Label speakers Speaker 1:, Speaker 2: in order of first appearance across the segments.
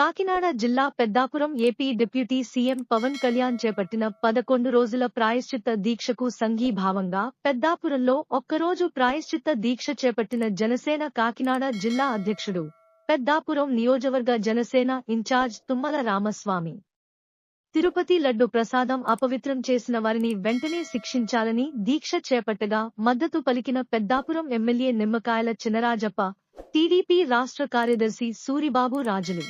Speaker 1: కాకినాడ జిల్లా Peddapuram AP deputy CM Pawan Kalyan చేపట్టిన పదకొండు రోజుల ప్రాయశ్చిత్త దీక్షకు సంఘీభావంగా పెద్దాపురంలో ఒక్కరోజు ప్రాయశ్చిత్త దీక్ష చేపట్టిన జనసేన కాకినాడ జిల్లా అధ్యక్షుడు పెద్దాపురం నియోజకవర్గ జనసేన ఇన్ఛార్జ్ తుమ్మల రామస్వామి. తిరుపతి లడ్డు ప్రసాదం అపవిత్రం చేసిన వారిని వెంటనే శిక్షించాలని దీక్ష చేపట్టగా మద్దతు పలికిన పెద్దాపురం ఎమ్మెల్యే నిమ్మకాయల చినరాజప్ప టీడీపీ రాష్ట్ర కార్యదర్శి సూరిబాబు రాజులు.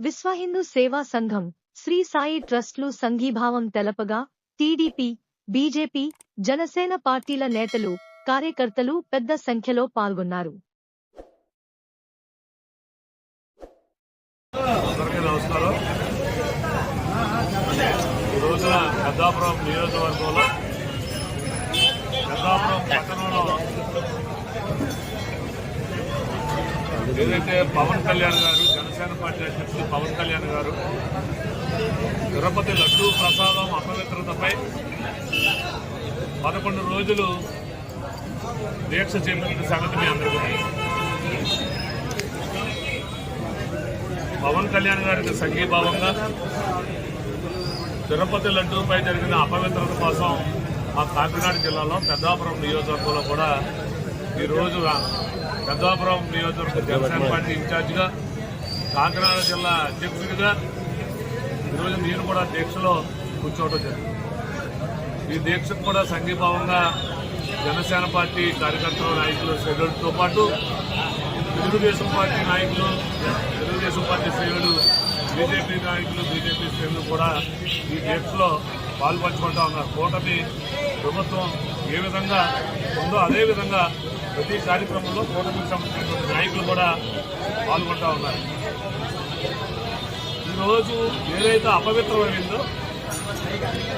Speaker 1: విశ్వహిందూ సేవా సంఘం శ్రీ సాయి ట్రస్టులు సంఘీభావం తెలపగా టీడీపీ బీజేపీ జనసేన పార్టీల నేతలు కార్యకర్తలు పెద్ద సంఖ్యలో పాల్గొన్నారు.
Speaker 2: పెద్దాపురం నియోజకవర్గంలో పెద్దాపురం పట్టణంలో ఏదైతే పవన్ కళ్యాణ్ గారు జనసేన పార్టీ అధ్యక్షుడు పవన్ కళ్యాణ్ గారు తిరుపతి లడ్డూ ప్రసాదం అపవిత్రతపై పదకొండు రోజులు దీక్ష చేపట్టిన సంగతి మీ అందరికీ పవన్ కళ్యాణ్ గారికి సంఘీభావంగా తిరుపతి లడ్డూపై జరిగిన అపవిత్రత కోసం మా కాకినాడ జిల్లాలో పెద్దాపురం నియోజకవర్గంలో కూడా ఈరోజు పెద్దాపురం నియోజకవర్గ జనసేన పార్టీ ఇన్ఛార్జిగా కాకినాడ జిల్లా అధ్యక్షుడిగా ఈరోజు నేను కూడా దీక్షలో కూర్చోవడం జరిగింది. ఈ దీక్షకు కూడా సంఘీభావంగా జనసేన పార్టీ కార్యకర్తలు నాయకులు శ్రేణులతో పాటు తెలుగుదేశం పార్టీ నాయకులు తెలుగుదేశం పార్టీ శ్రేణులు బీజేపీ నాయకులు బీజేపీ శ్రేణులు కూడా ఈ దీక్షలో పాల్పంచుకుంటా ఉన్నారు. కూటమి ప్రభుత్వం ఏ విధంగా ఉందో అదేవిధంగా ప్రతి కార్యక్రమంలో కూటమికి సంబంధించినటువంటి నాయకులు కూడా పాల్గొంటూ ఉన్నారు. ఈరోజు ఏదైతే అపవిత్రమైందో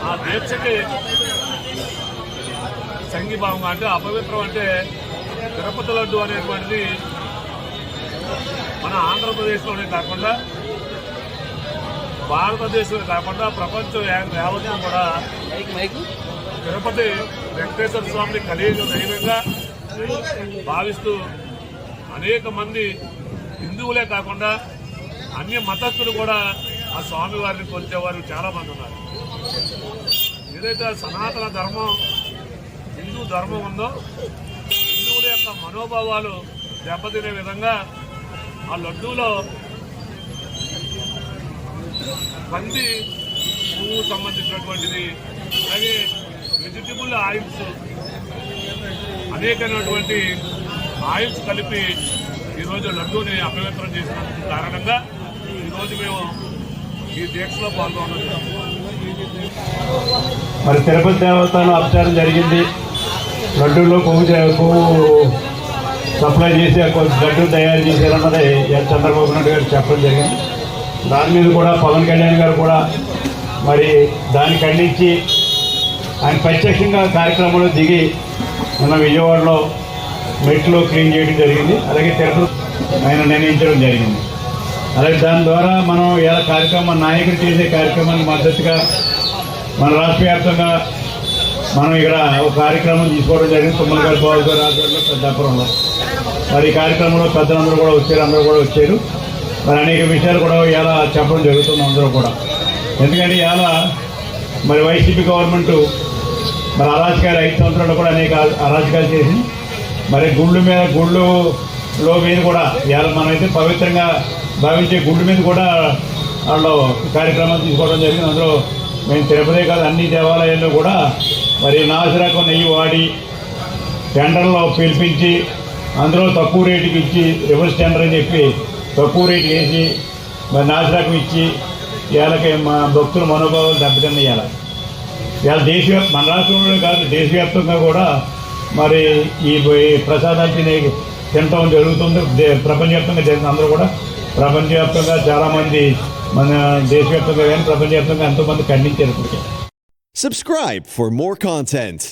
Speaker 2: ఆ దీక్షకి సంఘీభావంగా అంటే అపవిత్రం అంటే తిరుపతి లడ్డు అనేటువంటిది మన ఆంధ్రప్రదేశ్లోనే కాకుండా భారతదేశంలో కాకుండా ప్రపంచం యా- యావత్తు కూడా తిరుపతి వెంకటేశ్వర స్వామిని కలియుగ దైవంగా భావిస్తూ అనేక మంది హిందువులే కాకుండా అన్ని మతస్థులు కూడా ఆ స్వామి వారిని కొలిచేవారు చాలా మంది ఉన్నారు. ఏదైతే సనాతన ధర్మం హిందూ ధర్మం ఉందో హిందువుల యొక్క మనోభావాలు దెబ్బతినే విధంగా ఆ లడ్డూలో పంది పువ్వు సంబంధించినటువంటిది అలాగే వెజిటబుల్ ఆయిల్స్ అనేకమైనటువంటి ఆయిల్స్ కలిపి ఈరోజు లడ్డూని అపవిత్రం చేసిన కారణంగా ఈరోజు మేము ఈ దీక్షలో పాల్గొన్నాం.
Speaker 3: మరి తిరుపతి దేవస్థానం అభిచారం జరిగింది. లడ్డూలో పువ్వు పువ్వు సప్లై చేసి ఆ లడ్డు తయారు చేశారన్నది ఎన్. చంద్రబాబు నాయుడు గారు చెప్పడం జరిగింది. దాని మీద కూడా పవన్ కళ్యాణ్ గారు కూడా మరి దాన్ని ఖండించి ఆయన ప్రత్యక్షంగా కార్యక్రమంలో దిగి మన విజయవాడలో మెట్లు క్లీన్ చేయడం జరిగింది. అలాగే తిరుపతి ఆయన నిర్ణయించడం జరిగింది. అలాగే దాని ద్వారా మనం ఎలా కార్యక్రమం మన చేసే కార్యక్రమాన్ని మద్దతుగా మన రాష్ట్ర వ్యాప్తంగా మనం ఇక్కడ ఒక కార్యక్రమం తీసుకోవడం జరిగింది. తుమ్మల గారి బాబు గారు ఆధ్వర్యంలో పెద్దాపురంలో. మరి ఈ కార్యక్రమంలో పెద్దలందరూ కూడా వచ్చారు అందరూ కూడా వచ్చారు. మరి అనేక విషయాలు కూడా ఇలా చెప్పడం జరుగుతుంది అందరూ కూడా. ఎందుకంటే ఇలా మరి వైసీపీ గవర్నమెంట్ మరి అరాజకాలు ఐదు సంవత్సరాలు కూడా అనేక అరాజకాలు చేసి మరి గుళ్ళు మీద గుళ్ళులో మీద కూడా ఇవాళ మనమైతే పవిత్రంగా భావించే గుళ్ళు మీద కూడా వాళ్ళు కార్యక్రమాలు తీసుకోవడం జరిగింది. అందులో మేము తిరుపతి కాదు అన్ని దేవాలయాల్లో కూడా మరి నాసిరకం నెయ్యి వాడి టెండర్లో పిలిపించి అందులో తక్కువ రేటుకి ఇచ్చి రివర్స్ టెండర్ అని చెప్పి తక్కువ రేటు వేసి మరి నాసిరకం ఇచ్చి ఇవాళకి మా భక్తుల మనోభావాలు దెబ్బతిన్నాయి ఇవాళ. ఇవాళ దేశవ్యాప్త మన రాష్ట్రంలో కాదు దేశవ్యాప్తంగా కూడా మరి ఈ ఈ ప్రసాదాలు తినే తినటం జరుగుతుంది దే- ప్రపంచవ్యాప్తంగా జరిగింది అందరూ కూడా ప్రపంచవ్యాప్తంగా చాలామంది మన దేశవ్యాప్తంగా కానీ ప్రపంచవ్యాప్తంగా ఎంతోమంది ఖండించారు ఇప్పటికే
Speaker 4: Subscribe for more content.